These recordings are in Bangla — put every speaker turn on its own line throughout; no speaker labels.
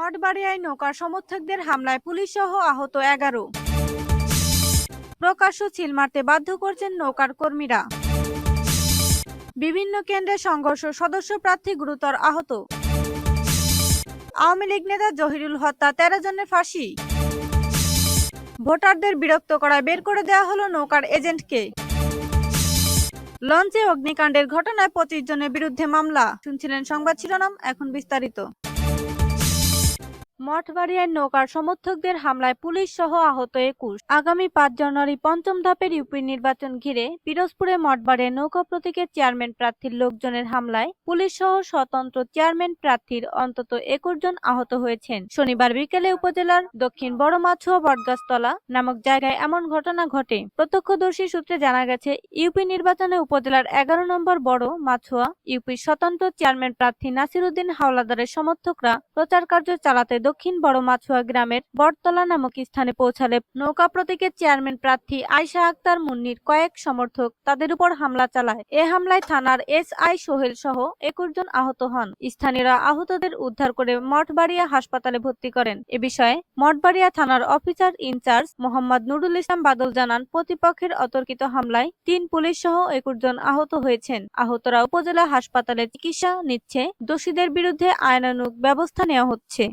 মঠবাড়িয়ায় নৌকার সমর্থকদের হামলায় পুলিশ সহ আহত এগারো। প্রকাশ্য ছিল মারতে বাধ্য করছেন নৌকার কর্মীরা। বিভিন্ন কেন্দ্রে সংঘর্ষ সদস্য প্রার্থী গুরুতর আহত। আওয়ামী লীগ নেতা জহিরুল হত্যা তেরো জনের ফাঁসি। ভোটারদের বিরক্ত করায় বের করে দেওয়া হলো নৌকার এজেন্টকে। লঞ্চে অগ্নিকাণ্ডের ঘটনায় পঁচিশ জনের বিরুদ্ধে মামলা। শুনছিলেন সংবাদ শিরোনাম, এখন বিস্তারিত। মঠবাড়িয়ায় নৌকার সমর্থকদের হামলায় পুলিশ সহ আহত একুশ। আগামী পাঁচ জানুয়ারি পঞ্চম ধাপের ইউপি নির্বাচন ঘিরে পিরোজপুরে মঠবাড়িয়ায় নৌকা প্রতীকের চেয়ারম্যান প্রার্থীর লোকজনের হামলায় পুলিশ সহ স্বতন্ত্র চেয়ারম্যান প্রার্থীর অন্তত একুশ জন আহত হয়েছেন। শনিবার বিকেলে উপজেলার দক্ষিণ বড় মাছুয়া বটগাছতলা নামক জায়গায় এমন ঘটনা ঘটে। প্রত্যক্ষদর্শী সূত্রে জানা গেছে, ইউপি নির্বাচনে উপজেলার এগারো নম্বর বড় মাছুয়া ইউপির স্বতন্ত্র চেয়ারম্যান প্রার্থী নাসিরুদ্দিন হাওলাদারের সমর্থকরা প্রচার কার্য চালাতে দক্ষিণ বড় মাছুয়া গ্রামের বটতলা নামক স্থানে পৌঁছালে নৌকা প্রতীকের চেয়ারম্যান প্রার্থী আয়শা আক্তার মুন্নির কয়েক সমর্থক তাদের উপর হামলা চালায়। এ হামলায় থানার এস আই সোহেল সহ একুশ জন আহত হন। স্থানীয়রা আহতদের উদ্ধার করে মঠবাড়িয়া হাসপাতালে ভর্তি করেন। এ বিষয়ে মঠবাড়িয়া থানার officer in charge Mohammad Nurul Islam Badal জানান, প্রতিপক্ষের অতর্কিত হামলায় তিন পুলিশ সহ একুশ জন আহত হয়েছেন। আহতরা উপজেলা হাসপাতালে চিকিৎসা নিচ্ছে, দোষীদের বিরুদ্ধে আইনানুগ ব্যবস্থা নেওয়া হচ্ছে।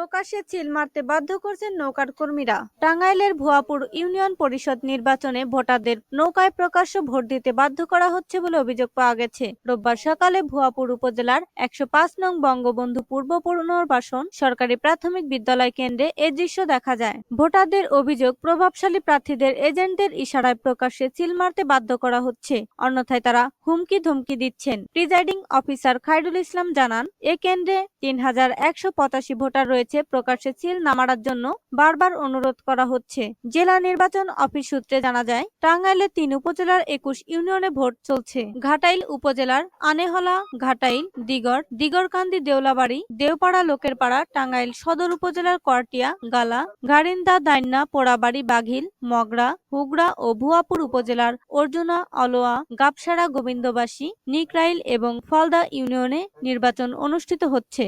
প্রকাশ্যে চিল মারতে বাধ্য করছেন নৌকার কর্মীরা। টাঙ্গাইলের ভুয়াপুর ইউনিয়ন পরিষদ নির্বাচনে ভোটারদের নৌকায় প্রকাশ্য ভোট দিতে বাধ্য করা হচ্ছে বলে অভিযোগ পাওয়া গেছে। রোববার সকালে ভুয়াপুর উপজেলার একশো পাঁচ নং বঙ্গবন্ধু পূর্ব পুনর্বাসন সরকারি প্রাথমিক বিদ্যালয় কেন্দ্রে এ দৃশ্য দেখা যায়। ভোটারদের অভিযোগ, প্রভাবশালী প্রার্থীদের এজেন্টদের ইশারায় প্রকাশ্যে চিল মারতে বাধ্য করা হচ্ছে। অন্যথায় তারা হুমকি ধুমকি দিচ্ছেন। প্রিজাইডিং অফিসার খাইরুল ইসলাম জানান, এ কেন্দ্রে তিন হাজার একশো পঁচাশি ভোটার রয়েছে। প্রকাশ্যে চিল নামার জন্য বারবার অনুরোধ করা হচ্ছে। জেলা নির্বাচন অফিস সূত্রে জানা যায়, টাঙ্গাইলে তিন উপজেলার একুশ ইউনিয়নে ভোট চলছে। ঘাটাইল উপজেলার আনেহলা, ঘাটাইল, দিগড়, দিগড়কান্দি, দেওলাবাড়ি, দেওপাড়া লোকের পাড়া টাঙ্গাইল সদর উপজেলার করটিয়া গালা গারিন্দা দাইন্না, পোড়াবাড়ি, বাঘিল, মগরা, হুগড়া ও ভুয়াপুর উপজেলার অর্জুনা অলোয়া গাবসারা, গোবিন্দবাসী, নিকরাইল এবং ফলদা ইউনিয়নে নির্বাচন অনুষ্ঠিত হচ্ছে।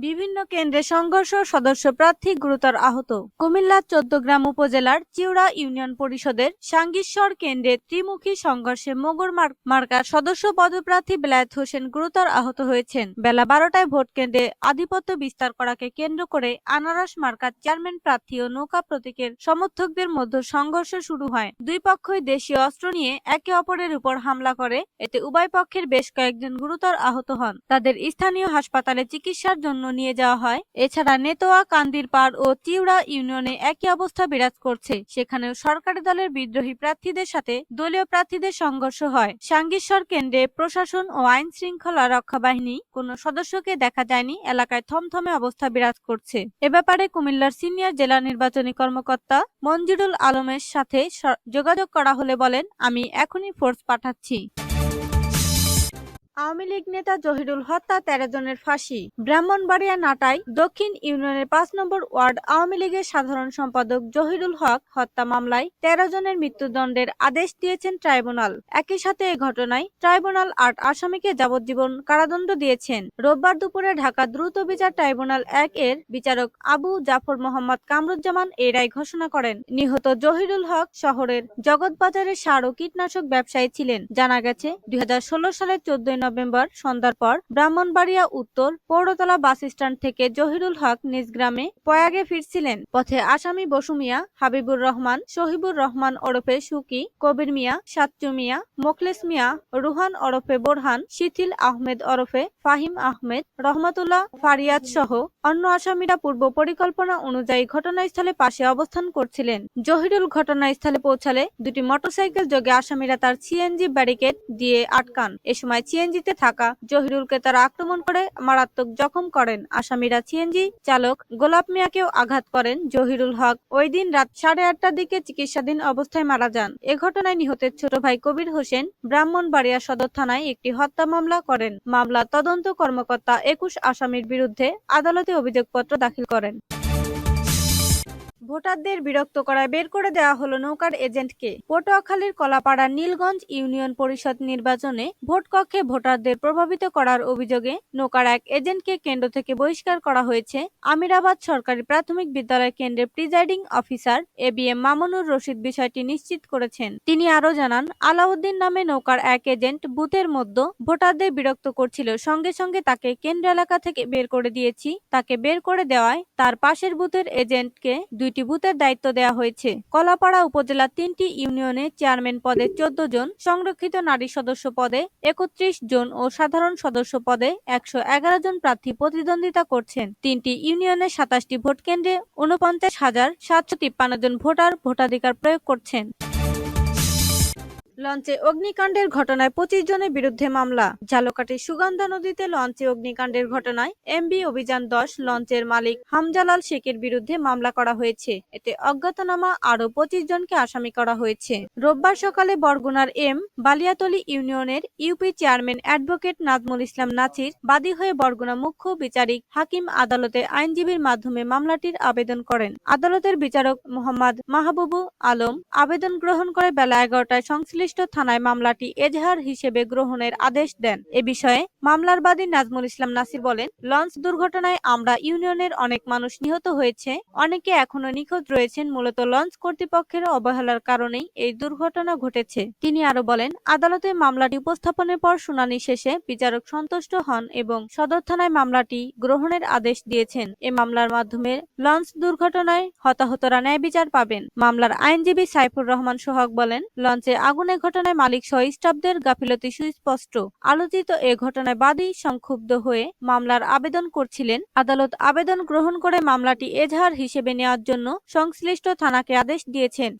বিভিন্ন কেন্দ্রে সংঘর্ষ সদস্য প্রার্থী গুরুতর আহত। কুমিল্লার চোদ্দগ্রাম উপজেলার চিউড়া ইউনিয়ন পরিষদের সাঙ্গীশ্বর কেন্দ্রে ত্রিমুখী সংঘর্ষে মোগর মার- মার্কার সদস্য পদপ্রার্থী বেলায়েত হোসেন গুরুতর আহত হয়েছেন। বেলা বারোটায় ভোট কেন্দ্রে আধিপত্য বিস্তার করাকে কেন্দ্র করে আনারস মার্কার চেয়ারম্যান প্রার্থী ও নৌকা প্রতীকের সমর্থকদের মধ্যে সংঘর্ষ শুরু হয়। দুই পক্ষই দেশীয় অস্ত্র নিয়ে একে অপরের উপর হামলা করে। এতে উভয় পক্ষের বেশ কয়েকজন গুরুতর আহত হন। তাদের স্থানীয় হাসপাতালে চিকিৎসার জন্য নিয়ে যাওয়া হয়। এছাড়া নেতোয়া কান্দির পাড় ও চিউড়া ইউনিয়নে একই অবস্থা বিরাজ করছে। সেখানেও সরকারি দলের বিদ্রোহী প্রার্থীদের সাথে দলীয় প্রার্থীদের সংঘর্ষ হয়। সাঙ্গীশ্বর কেন্দ্রে প্রশাসন ও আইন শৃঙ্খলা রক্ষা বাহিনী কোনো সদস্যকে দেখা যায়নি। এলাকায় থমথমে অবস্থা বিরাজ করছে। এ ব্যাপারে কুমিল্লার সিনিয়র জেলা নির্বাচনী কর্মকর্তা মঞ্জুরুল আলমের সাথে যোগাযোগ করা হলে বলেন, আমি এখনই ফোর্স পাঠাচ্ছি। আওয়ামী লীগ নেতা জহিরুল হত্যা তেরো জনের ফাঁসি। ব্রাহ্মণবাড়িয়া নাটাই দক্ষিণ ইউনিয়নের পাঁচ নম্বর ওয়ার্ড আওয়ামী লীগের সাধারণ সম্পাদক জহিরুল হক হত্যা মামলায় তেরো জনের মৃত্যুদণ্ডের আদেশ দিয়েছেন ট্রাইব্যুনাল। একই সাথে এ ঘটনায় ট্রাইব্যুনাল আট আসামিকে যাবজ্জীবন কারাদণ্ড দিয়েছেন। রোববার দুপুরে ঢাকা দ্রুত বিচার ট্রাইব্যুনাল এক এর বিচারক আবু জাফর মোহাম্মদ কামরুজ্জামান এই রায় ঘোষণা করেন। নিহত জহিরুল হক শহরের জগৎবাজারের সার ও কীটনাশক ব্যবসায়ী ছিলেন। জানা গেছে, দুই হাজার ষোলো সালের চোদ্দই নভেম্বর, সন্ধ্যার পর ব্রাহ্মণবাড়িয়া উত্তর পৌরতলা বাস স্ট্যান্ড থেকে জহিরুল হক নিজ গ্রামে পয়াগে ফিরছিলেন। পথে আসামি বসু মিয়া, হাবিবুর রহমান, শহীবুর রহমান ওরফে সুকি, কবির মিয়া, সাচ্চু মিয়া, মোখলেস মিয়া, রুহান ওরফে বোরহান, শিথিল আহমেদ ওরফে ফাহিম আহমেদ, রহমতুল্লাহ ফারিয়াদ সহ অন্য আসামিরা পূর্ব পরিকল্পনা অনুযায়ী ঘটনাস্থলে পাশে অবস্থান করছিলেন। জহিরুল ঘটনাস্থলে পৌঁছালে দুটি মোটরসাইকেল যোগে আসামিরা তার সিএনজি ব্যারিকেড দিয়ে আটকান। এ সময় সিএনজিতে থাকা জহিরুলকে তারা আক্রমণ করে মারাত্মক জখম করেন আসামিরা সিএনজি চালক গোলাপ মিয়াকেও আঘাত করেন জহিরুল হক। ওই দিন রাত সাড়ে আটটার দিকে চিকিৎসাধীন অবস্থায় মারা যান। এ ঘটনায় নিহতের ছোট ভাই কবির হোসেন ব্রাহ্মণবাড়িয়া সদর থানায় একটি হত্যা মামলা করেন। মামলা তদন্ত কর্মকর্তা একুশ আসামির বিরুদ্ধে আদালতে অভিযোগপত্র দাখিল করেন। ভোটারদের বিরক্ত করায় বের করে দেওয়া হলো নৌকার এজেন্টকে পটুয়াখালীর কলাপাড়া নীলগঞ্জ ইউনিয়ন পরিষদ নির্বাচনে ভোটকক্ষে ভোটারদের প্রভাবিত করার অভিযোগে নৌকার এক এজেন্টকে কেন্দ্র থেকে বহিষ্কার করা হয়েছে। আমিরাবাদ সরকারি প্রাথমিক বিদ্যালয় কেন্দ্রের presiding officer A B M Mamunur Rashid বিষয়টি নিশ্চিত করেছেন। তিনি আরও জানান, আলাউদ্দিন নামে নৌকার এক এজেন্ট বুথের মধ্যে ভোটারদের বিরক্ত করছিল। সঙ্গে সঙ্গে তাকে কেন্দ্র এলাকা থেকে বের করে দিয়েছি। তাকে বের করে দেওয়ায় তার পাশের বুথের এজেন্টকে দুইটি বুথের দায়িত্ব দেওয়া হয়েছে। কলাপাড়া উপজেলার তিনটি ইউনিয়নে চেয়ারম্যান পদে চোদ্দ জন, সংরক্ষিত নারী সদস্য পদে একত্রিশ জন ও সাধারণ সদস্য পদে একশো এগারো জন প্রার্থী প্রতিদ্বন্দ্বিতা করছেন। তিনটি ইউনিয়নের সাতাশটি ভোট কেন্দ্রে উনপঞ্চাশ হাজার সাতশো তিপ্পান্ন জন ভোটার ভোটাধিকার প্রয়োগ করছেন। লঞ্চে অগ্নিকাণ্ডের ঘটনায় পঁচিশ জনের বিরুদ্ধে মামলা। ঝালকাঠি সুগন্ধা নদীতে লঞ্চে অগ্নিকাণ্ডের ঘটনায় এমবি অভিযান দশ, লঞ্চের মালিক হামজালাল শেখের বিরুদ্ধে মামলা করা হয়েছে। এতে অজ্ঞাতনামা আরও পঁচিশ জনকে আসামি করা হয়েছে। রোববার সকালে বরগুনার এম বালিয়াতলী ইউনিয়নের UP chairman advocate Nazmul Islam Nachir বাদী হয়ে বরগুনা মুখ্য বিচারিক হাকিম আদালতে আইনজীবীর মাধ্যমে মামলাটির আবেদন করেন। আদালতের বিচারক মোহাম্মদ মাহবুবু আলম আবেদন গ্রহণ করে বেলা এগারোটায় সংশ্লিষ্ট থানায় মামলাটি এজাহার হিসেবে গ্রহণের আদেশ দেন। এ বিষয়ে মামলার বাদী নাজমুল ইসলাম নাসির বলেন, লঞ্চ দুর্ঘটনায় আমরা ইউনিয়নের অনেক মানুষ নিহত হয়েছে। অনেকে এখনও নিখোঁজ রয়েছেন, মূলত লঞ্চ কর্তৃপক্ষের অবহেলার কারণেই এই দুর্ঘটনা ঘটেছে। তিনি আরও বলেন, আদালতে মামলাটি উপস্থাপনের পর শুনানি শেষে বিচারক সন্তুষ্ট হন এবং সদর থানায় মামলাটি গ্রহণের আদেশ দিয়েছেন। এ মামলার মাধ্যমে লঞ্চ দুর্ঘটনায় হতাহতরা ন্যায় বিচার পাবেন। মামলার আইনজীবী সাইফুর রহমান সোহাগ বলেন, লঞ্চে আগুনের ঘটনায় মালিক সহ স্টাফদের গাফিলতি সুস্পষ্ট। আলোচিত এ ঘটনায় বাদী সংক্ষুব্ধ হয়ে মামলার আবেদন করছিলেন। আদালত আবেদন গ্রহণ করে মামলাটি এজাহার হিসেবে নেওয়ার জন্য সংশ্লিষ্ট থানাকে আদেশ দিয়েছেন।